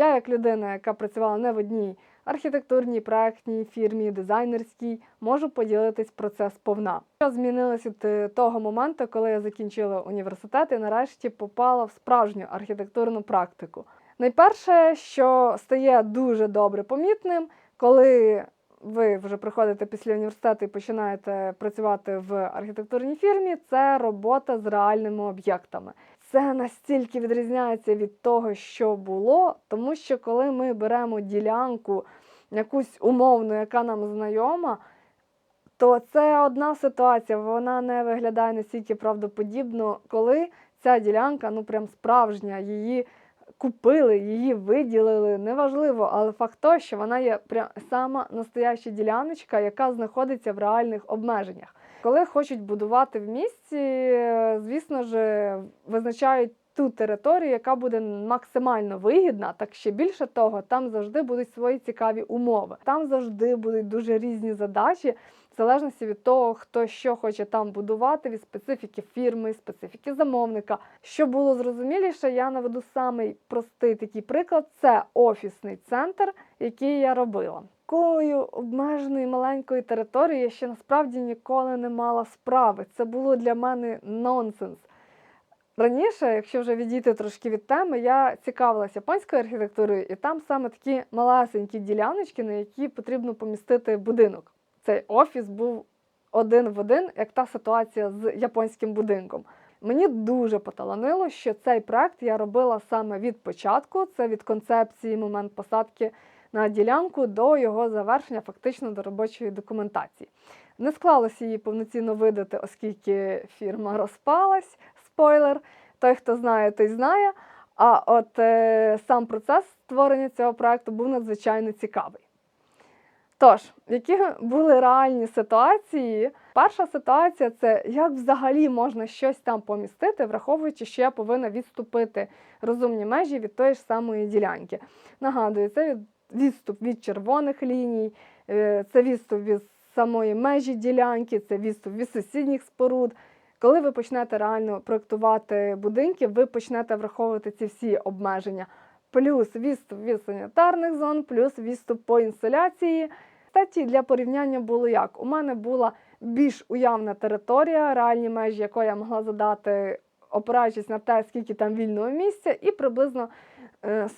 Я, як людина, яка працювала не в одній архітектурній, проектній фірмі, дизайнерській, можу поділитись про це сповна. Що змінилося від того моменту, коли я закінчила університет і нарешті попала в справжню архітектурну практику. Найперше, що стає дуже добре помітним, коли ви вже приходите після університету і починаєте працювати в архітектурній фірмі, це робота з реальними об'єктами. Це настільки відрізняється від того, що було, тому що коли ми беремо ділянку, якусь умовну, яка нам знайома, то це одна ситуація, вона не виглядає настільки правдоподібно, коли ця ділянка, ну прям справжня, її купили, її виділили, неважливо, але факт то, що вона є прям сама настояща діляночка, яка знаходиться в реальних обмеженнях. Коли хочуть будувати в місті, звісно ж, визначають ту територію, яка буде максимально вигідна. Так ще більше того, там завжди будуть свої цікаві умови. Там завжди будуть дуже різні задачі, в залежності від того, хто що хоче там будувати, від специфіки фірми, специфіки замовника. Щоб було зрозуміліше, я наведу самий простий такий приклад: це офісний центр, який я робила. Такою обмеженою маленькою територією я ще насправді ніколи не мала справи. Це було для мене нонсенс. Раніше, якщо вже відійти трошки від теми, я цікавилася японською архітектурою, і там саме такі малесенькі діляночки, на які потрібно помістити будинок. Цей офіс був один в один, як та ситуація з японським будинком. Мені дуже поталанило, що цей проект я робила саме від початку, це від концепції, момент посадки на ділянку до його завершення, фактично до робочої документації. Не склалося її повноцінно видати, оскільки фірма розпалась. Спойлер, той, хто знає, той знає. А от е, сам процес створення цього проекту був надзвичайно цікавий. Тож, які були реальні ситуації? Перша ситуація це як взагалі можна щось там помістити, враховуючи, що я повинна відступити розумні межі від тої ж самої ділянки. Нагадую, це від- відступ від червоних ліній, е, це відступ від самої межі ділянки, це відступ від сусідніх споруд. Коли ви почнете реально проєктувати будинки, ви почнете враховувати ці всі обмеження. Плюс відступ від санітарних зон, плюс відступ по інсоляції. Кстати, для порівняння було як? У мене була більш уявна територія, реальні межі, якої я могла задати, опираючись на те, скільки там вільного місця, і приблизно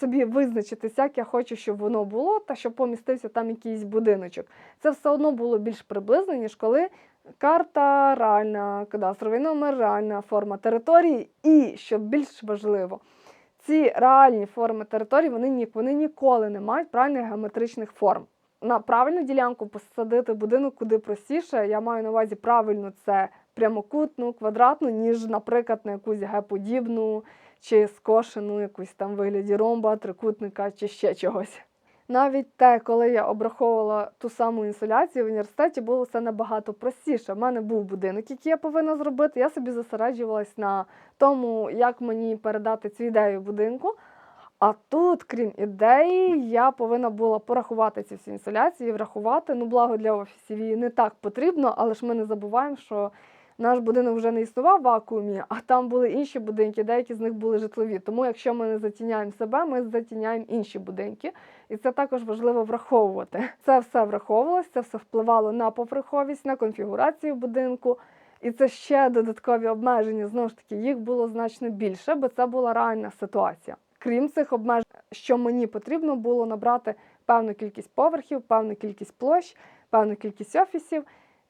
собі визначитись, як я хочу, щоб воно було, та щоб помістився там якийсь будиночок. Це все одно було більш приблизно, ніж коли карта реальна, кадастровий номер, реальна форма території, і що більш важливо, ці реальні форми території вони, ні, вони ніколи не мають правильних геометричних форм. На правильну ділянку посадити будинок куди простіше. Я маю на увазі правильну це прямокутну, квадратну, ніж, наприклад, на якусь геподібну чи скошену, якусь там вигляді ромба, трикутника чи ще чогось. Навіть те, коли я обраховувала ту саму інсоляцію в університеті, було все набагато простіше. У мене був будинок, який я повинна зробити. Я собі зосереджувалась на тому, як мені передати цю ідею будинку. А тут, крім ідеї, я повинна була порахувати ці всі інсоляції, врахувати. Ну, благо для офісів її не так потрібно, але ж ми не забуваємо, що наш будинок вже не існував в вакуумі, а там були інші будинки, деякі з них були житлові. Тому якщо ми не затіняємо себе, ми затіняємо інші будинки. І це також важливо враховувати. Це все враховувалось, це все впливало на поверховість, на конфігурацію будинку. І це ще додаткові обмеження. Знову ж таки, їх було значно більше, бо це була реальна ситуація. Крім цих обмежень, що мені потрібно було набрати певну кількість поверхів, певну кількість площ, певну кількість офісів.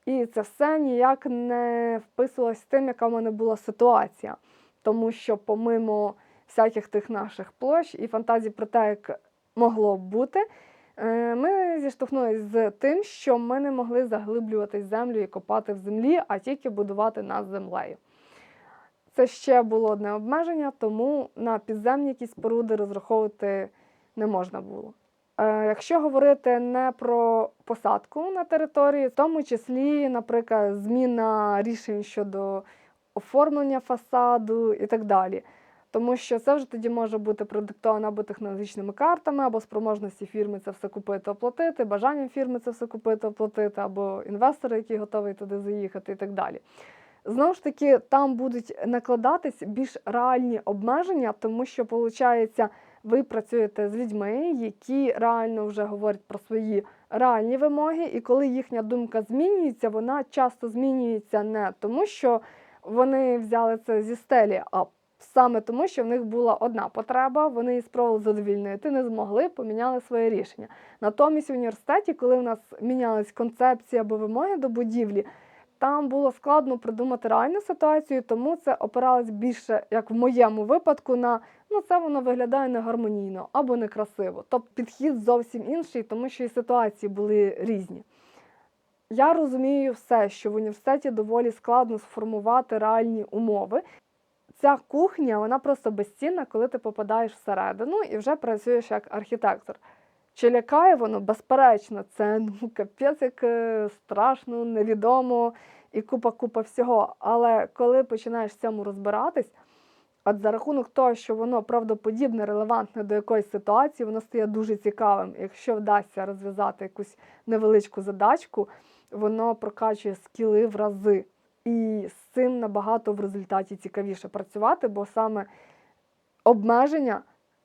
І це все ніяк не вписувалось з тим, яка в мене була ситуація. Тому що, помимо всяких тих наших площ і фантазій про те, як могло б бути, е, ми зіштовхнулися з тим, що ми не могли заглиблюватись землю і копати в землі, а тільки будувати над землею. Це ще було одне обмеження, тому на підземні якісь споруди розраховувати не можна було. Е, Якщо говорити не про посадку на території, в тому числі, наприклад, зміна рішень щодо оформлення фасаду і так далі. Тому що це вже тоді може бути продиктовано або технологічними картами, або спроможності фірми це все купити, оплатити, бажанням фірми це все купити, оплатити, або інвестора, який готовий туди заїхати, і так далі. Знову ж таки, там будуть накладатись більш реальні обмеження, тому що, виходить, ви працюєте з людьми, які реально вже говорять про свої реальні вимоги, і коли їхня думка змінюється, вона часто змінюється не тому, що вони взяли це зі стелі, а саме тому, що в них була одна потреба, вони її спробували задовільнити, не змогли, поміняли своє рішення. Натомість в університеті, коли у нас мінялись концепції або вимоги до будівлі, там було складно придумати реальну ситуацію, тому це опиралось більше, як в моєму випадку, на ну це воно виглядає негармонійно або некрасиво. Тобто підхід зовсім інший, тому що і ситуації були різні. Я розумію все, що в університеті доволі складно сформувати реальні умови. Ця кухня вона просто безцінна, коли ти попадаєш всередину і вже працюєш як архітектор. Чи лякає воно? Безперечно, це ну, капець як е, страшно, невідомо і купа-купа всього. Але коли починаєш в цьому розбиратись, от за рахунок того, що воно правдоподібне, релевантне до якоїсь ситуації, воно стає дуже цікавим. Якщо вдасться розв'язати якусь невеличку задачку, воно прокачує скіли в рази. І з цим набагато в результаті цікавіше працювати, бо саме обмеження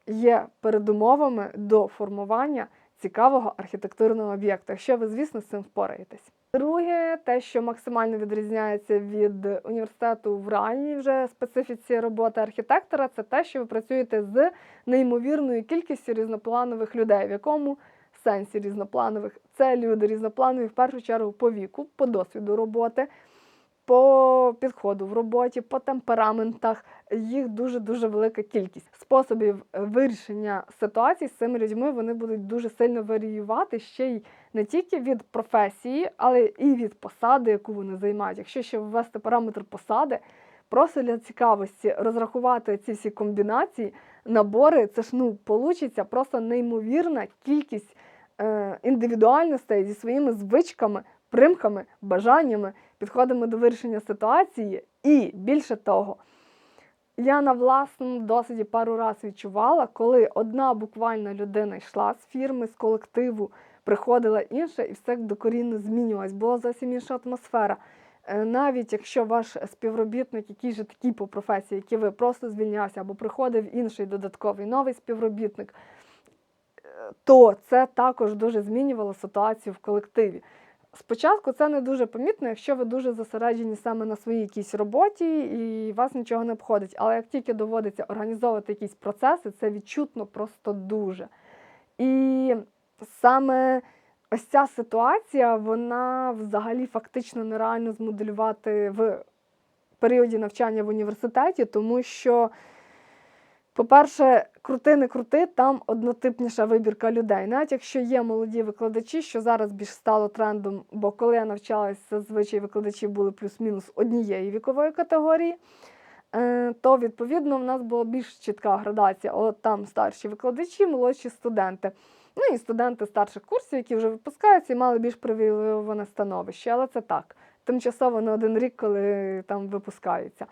є передумовами до формування цікавого архітектурного об'єкту, якщо ви, звісно, з цим впораєтесь. Друге, те, що максимально відрізняється від університету в реальній вже специфіці роботи архітектора, це те, що ви працюєте з неймовірною кількістю різнопланових людей. В якому сенсі різнопланових? Це люди різнопланові в першу чергу по віку, по досвіду роботи, по підходу в роботі, по темпераментах. Їх дуже-дуже велика кількість. Способів вирішення ситуацій з цими людьми вони будуть дуже сильно варіювати ще й не тільки від професії, але і від посади, яку вони займають. Якщо ще ввести параметр посади, просто для цікавості розрахувати ці всі комбінації, набори, це ж ну получиться просто неймовірна кількість е, індивідуальностей зі своїми звичками, примками, бажаннями, підходами до вирішення ситуації. І більше того, я на власному досвіді пару разів відчувала, коли одна буквально людина йшла з фірми, з колективу, приходила інша, і все докорінно змінювалось. Була зовсім інша атмосфера. Е, Навіть якщо ваш співробітник, який же такий по професії, який ви просто звільнявся, або приходив інший додатковий новий співробітник, е, то це також дуже змінювало ситуацію в колективі. Спочатку це не дуже помітно, якщо ви дуже зосереджені саме на своїй якійсь роботі і вас нічого не обходить. Але як тільки доводиться організовувати якісь процеси, це відчутно просто дуже. І саме ось ця ситуація, вона взагалі фактично нереально змоделювати в періоді навчання в університеті, тому що. По-перше, крути не крути, там однотипніша вибірка людей. Навіть якщо є молоді викладачі, що зараз більш стало трендом, бо коли я навчалася, зазвичай викладачі були плюс-мінус однієї вікової категорії, е, то відповідно в нас була більш чітка градація. От там старші викладачі, молодші студенти. Ну і студенти старших курсів, які вже випускаються і мали більш привілейоване становище. Але це так. Тимчасово на один рік, коли там випускаються.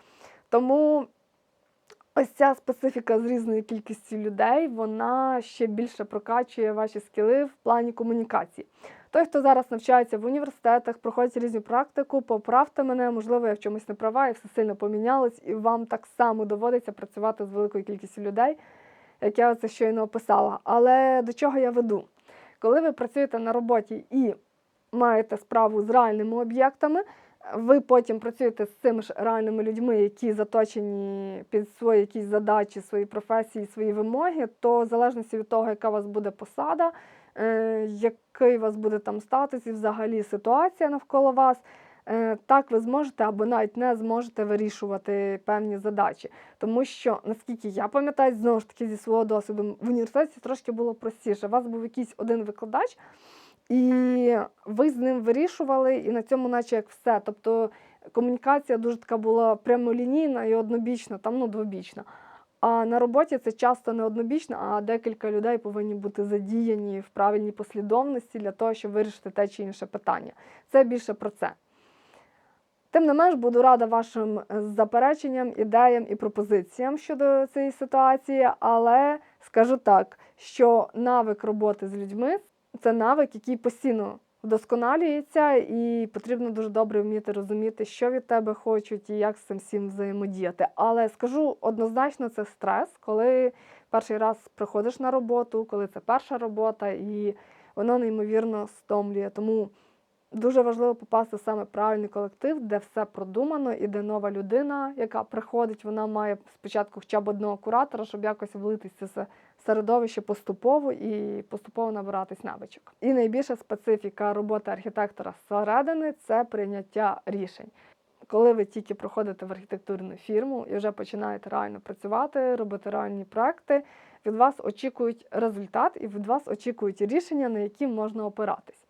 Тому Ось ця специфіка з різною кількістю людей, вона ще більше прокачує ваші скіли в плані комунікації. Той, хто зараз навчається в університетах, проходить різну практику, поправте мене, можливо, я в чомусь не права, і все сильно помінялось, і вам так само доводиться працювати з великою кількістю людей, як я це щойно описала. Але до чого я веду? Коли ви працюєте на роботі і маєте справу з реальними об'єктами, ви потім працюєте з цими ж реальними людьми, які заточені під свої якісь задачі, свої професії, свої вимоги, то в залежності від того, яка у вас буде посада, е, який у вас буде там статус і взагалі ситуація навколо вас, е, так ви зможете або навіть не зможете вирішувати певні задачі. Тому що, наскільки я пам'ятаю, знову ж таки зі свого досвіду, в університеті трошки було простіше. У вас був якийсь один викладач. І ви з ним вирішували, і на цьому, наче як все. Тобто комунікація дуже така була прямолінійна і однобічна, там ну двобічна. А на роботі це часто не однобічно, а декілька людей повинні бути задіяні в правильній послідовності для того, щоб вирішити те чи інше питання. Це більше про це. Тим не менш, буду рада вашим запереченням, ідеям і пропозиціям щодо цієї ситуації, але скажу так, що навик роботи з людьми це навик, який постійно вдосконалюється, і потрібно дуже добре вміти розуміти, що від тебе хочуть і як з цим всім взаємодіяти. Але скажу однозначно, це стрес, коли перший раз приходиш на роботу, коли це перша робота, і воно неймовірно стомлює. Тому дуже важливо попасти саме в правильний колектив, де все продумано і де нова людина, яка приходить, вона має спочатку хоча б одного куратора, щоб якось влитися це середовище поступово і поступово набиратись навичок. І найбільша специфіка роботи архітектора зсередини це прийняття рішень. Коли ви тільки проходите в архітектурну фірму і вже починаєте реально працювати, робити реальні проекти, від вас очікують результат і від вас очікують рішення, на які можна опиратись.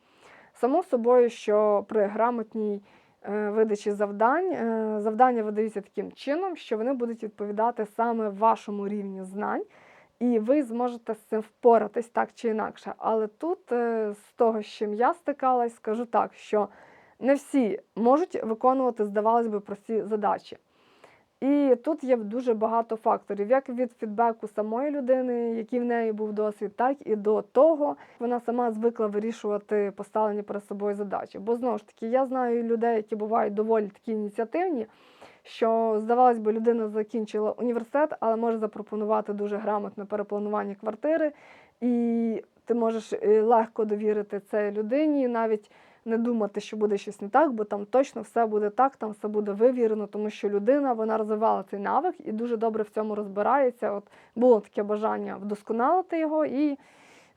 Само собою, що при грамотній е, видачі завдань, е, завдання видаються таким чином, що вони будуть відповідати саме вашому рівню знань, і ви зможете з цим впоратись так чи інакше. Але тут, е, з того, з чим я стикалась, скажу так, що не всі можуть виконувати, здавалось би, прості задачі. І тут є дуже багато факторів, як від фідбеку самої людини, який в неї був досвід, так і до того вона сама звикла вирішувати поставлені перед собою задачі. Бо знову ж таки, я знаю людей, які бувають доволі такі ініціативні, що, здавалось би, людина закінчила університет, але може запропонувати дуже грамотне перепланування квартири, і ти можеш е, легко довірити цій людині, навіть не думати, що буде щось не так, бо там точно все буде так, там все буде вивірено, тому що людина вона розвивала цей навик і дуже добре в цьому розбирається. От було таке бажання вдосконалити його, і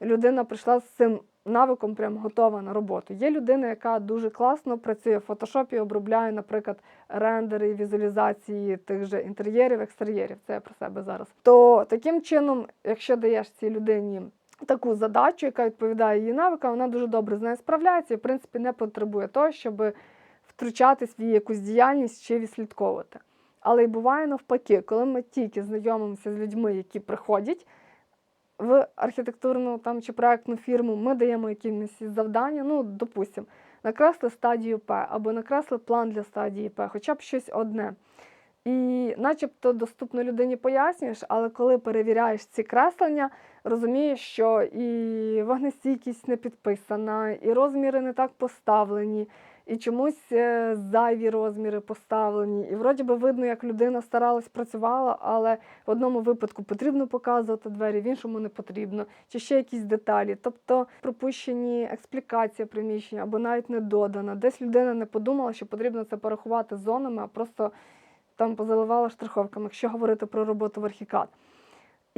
людина прийшла з цим навиком, прям готова на роботу. Є людина, яка дуже класно працює в фотошопі, обробляє, наприклад, рендери, візуалізації тих же інтер'єрів, екстер'єрів. Це я про себе зараз. То таким чином, якщо даєш цій людині таку задачу, яка відповідає її навикам, вона дуже добре з нею справляється і, в принципі, не потребує того, щоб втручатись в її якусь діяльність чи відслідковувати. Але й буває навпаки, коли ми тільки знайомимося з людьми, які приходять в архітектурну там чи проектну фірму, ми даємо якісь завдання, ну, допустимо, накресли стадію П або накресли план для стадії П, хоча б щось одне. І начебто доступно людині пояснюєш, але коли перевіряєш ці креслення, розумієш, що і вогнестійкість не підписана, і розміри не так поставлені, і чомусь е, зайві розміри поставлені. І вроді би видно, як людина старалась працювала, але в одному випадку потрібно показувати двері, в іншому не потрібно, чи ще якісь деталі. Тобто пропущені експлікація приміщення або навіть не додана. Десь людина не подумала, що потрібно це порахувати зонами, а просто там позаливала штриховками, якщо говорити про роботу в архікад.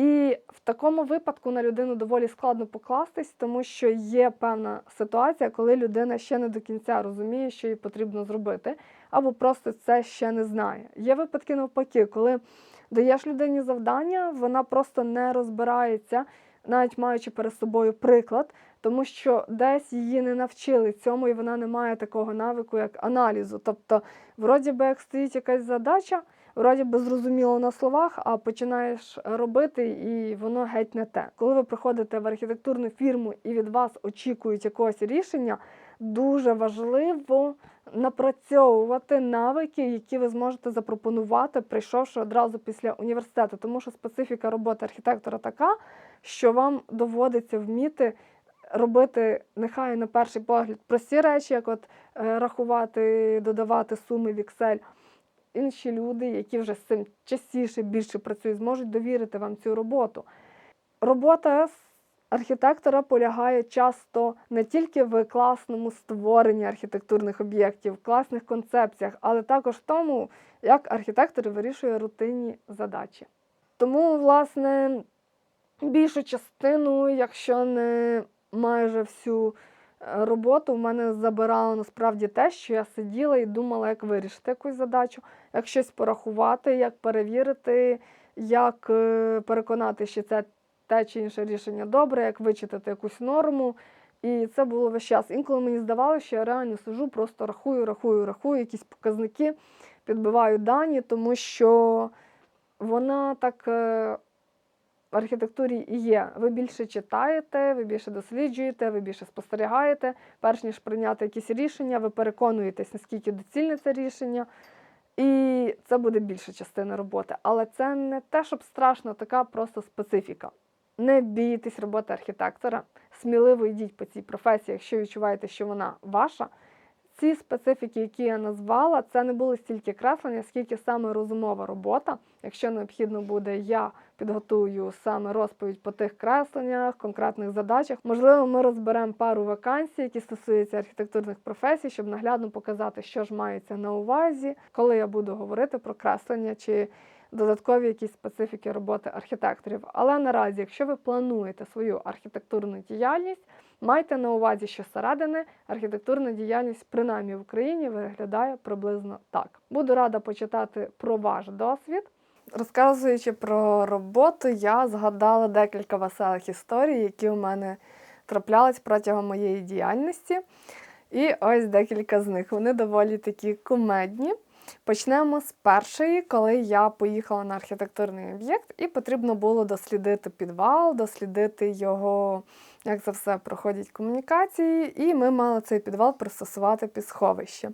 І в такому випадку на людину доволі складно покластись, тому що є певна ситуація, коли людина ще не до кінця розуміє, що їй потрібно зробити, або просто це ще не знає. Є випадки навпаки, коли даєш людині завдання, вона просто не розбирається, навіть маючи перед собою приклад, тому що десь її не навчили цьому, і вона не має такого навику, як аналізу. Тобто, вроді би, як стоїть якась задача вроді би зрозуміло на словах, а починаєш робити, і воно геть не те. Коли ви приходите в архітектурну фірму і від вас очікують якогось рішення, дуже важливо напрацьовувати навики, які ви зможете запропонувати, прийшовши одразу після університету. Тому що специфіка роботи архітектора така, що вам доводиться вміти. Робити нехай на перший погляд прості речі, як от е, рахувати, додавати суми в Excel, інші люди, які вже з цим частіше більше працюють, зможуть довірити вам цю роботу. Робота архітектора полягає часто не тільки в класному створенні архітектурних об'єктів, класних концепціях, але також в тому, як архітектор вирішує рутинні задачі. Тому, власне, більшу частину, якщо не майже всю роботу в мене забирало насправді те, що я сиділа і думала, як вирішити якусь задачу, як щось порахувати, як перевірити, як е, переконати, що це те чи інше рішення добре, як вичитати якусь норму. І це було весь час. Інколи мені здавалося, що я реально сижу, просто рахую, рахую, рахую, якісь показники, підбиваю дані, тому що вона так е, в архітектурі і є. Ви більше читаєте, ви більше досліджуєте, ви більше спостерігаєте, перш ніж прийняти якісь рішення, ви переконуєтесь, наскільки доцільне це рішення. І це буде більша частина роботи. Але це не те, щоб страшно, така просто специфіка. Не бійтесь роботи архітектора, сміливо йдіть по цій професії, якщо відчуваєте, що вона ваша. Ці специфіки, які я назвала, це не були стільки креслення, скільки саме розумова робота. Якщо необхідно буде, я підготую саме розповідь по тих кресленнях, конкретних задачах. Можливо, ми розберемо пару вакансій, які стосуються архітектурних професій, щоб наглядно показати, що ж мається на увазі, коли я буду говорити про креслення чи додаткові якісь специфіки роботи архітекторів. Але наразі, якщо ви плануєте свою архітектурну діяльність, майте на увазі, що зсередини архітектурна діяльність, принаймні в Україні, виглядає приблизно так. Буду рада почитати про ваш досвід. Розказуючи про роботу, я згадала декілька веселих історій, які у мене траплялись протягом моєї діяльності. І ось декілька з них. Вони доволі такі кумедні. Почнемо з першої, коли я поїхала на архітектурний об'єкт, і потрібно було дослідити підвал, дослідити його, як це все проходять комунікації, і ми мали цей підвал пристосувати під сховище.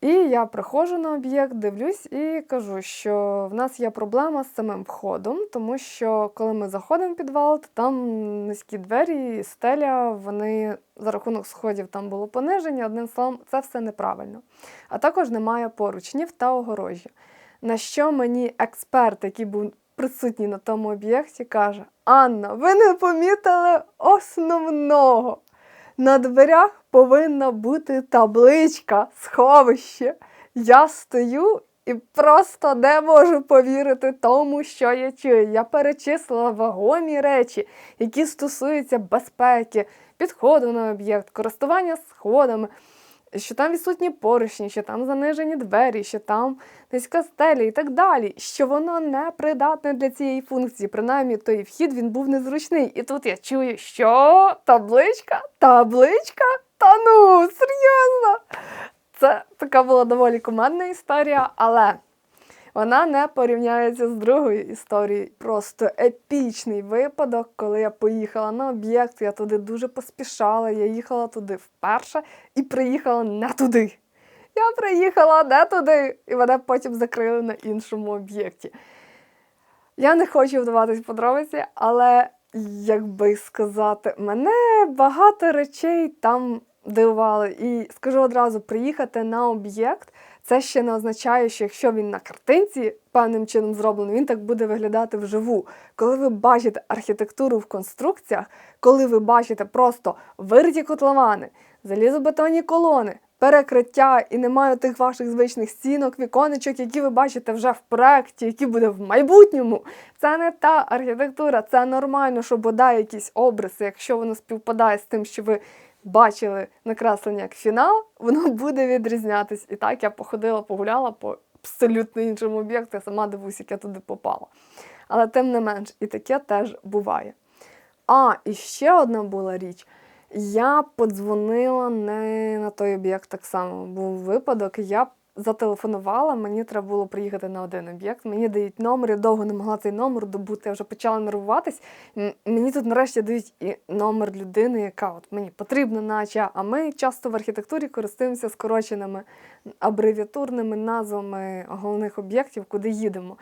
І я приходжу на об'єкт, дивлюсь і кажу, що в нас є проблема з самим входом, тому що коли ми заходимо в підвал, то там низькі двері, стеля, вони за рахунок сходів там було пониження. Одним словом, це все неправильно. А також немає поручнів та огорожі. На що мені експерт, який був присутній на тому об'єкті, каже: Анна, ви не помітили основного. На дверях повинна бути табличка, сховище. Я стою і просто не можу повірити тому, що я чую. Я перечислила вагомі речі, які стосуються безпеки, підходу на об'єкт, користування сходами, що там відсутні поручні, що там занижені двері, що там низька стеля і так далі. Що воно не придатне для цієї функції. Принаймні, той вхід він був незручний. І тут я чую, що табличка, табличка. Та ну, серйозно. Це така була доволі командна історія, але вона не порівняється з другою історією. Просто епічний випадок, коли я поїхала на об'єкт, я туди дуже поспішала. Я їхала туди вперше і приїхала не туди. Я приїхала не туди, і мене потім закрили на іншому об'єкті. Я не хочу вдаватись в подробиці, але як би сказати, мене багато речей там дивували. І скажу одразу, приїхати на об'єкт це ще не означає, що якщо він на картинці певним чином зроблений, він так буде виглядати вживу. Коли ви бачите архітектуру в конструкціях, коли ви бачите просто вириті котловани, залізобетонні колони, перекриття і немає тих ваших звичних стінок, віконечок, які ви бачите вже в проєкті, які буде в майбутньому. Це не та архітектура, це нормально, що бодай якісь обриси, якщо воно співпадає з тим, що ви бачили накреслення як фінал, воно буде відрізнятись. І так я походила, погуляла по абсолютно іншому об'єкту, я сама дивусь, як я туди попала. Але тим не менш, і таке теж буває. А, і ще одна була річ. Я подзвонила не на той об'єкт так само. Був випадок, я зателефонувала, мені треба було приїхати на один об'єкт. Мені дають номер, я довго не могла цей номер добути, я вже почала нервуватись. Мені тут нарешті дають і номер людини, яка от мені потрібна, наче. А ми часто в архітектурі користуємося скороченими абревіатурними назвами головних об'єктів, куди їдемо.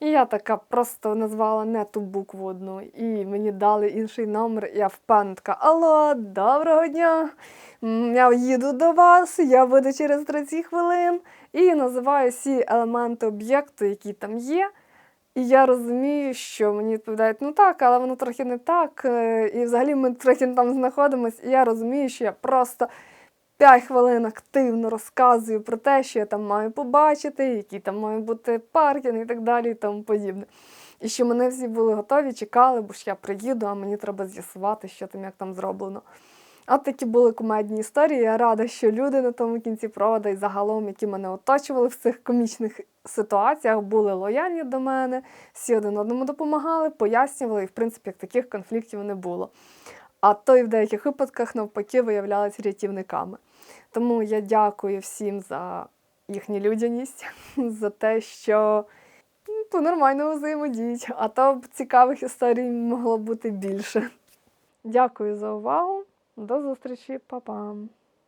І я така просто назвала не ту букву одну, і мені дали інший номер. І я впевнена така, Алло, доброго дня! Я їду до вас, я буду через 30 хвилин. І називаю всі елементи об'єкту, які там є. І я розумію, що мені відповідають, ну так, але воно трохи не так. е, І взагалі ми трохи там знаходимося. І я розумію, що я просто 5 хвилин активно розказую про те, що я там маю побачити, які там мають бути паркінг і так далі, і тому подібне. І що мене всі були готові, чекали, бо ж я приїду, а мені треба з'ясувати, що там, як там зроблено. От такі були кумедні історії. Я рада, що люди на тому кінці проводу і загалом, які мене оточували в цих комічних ситуаціях, були лояльні до мене, всі один одному допомагали, пояснювали, і в принципі таких конфліктів не було. А то і в деяких випадках навпаки виявлялися рятівниками. Тому я дякую всім за їхню людяність, за те, що ну, по-нормально взаємодіють, а то б цікавих історій могло бути більше. Дякую за увагу. До зустрічі, па-пам!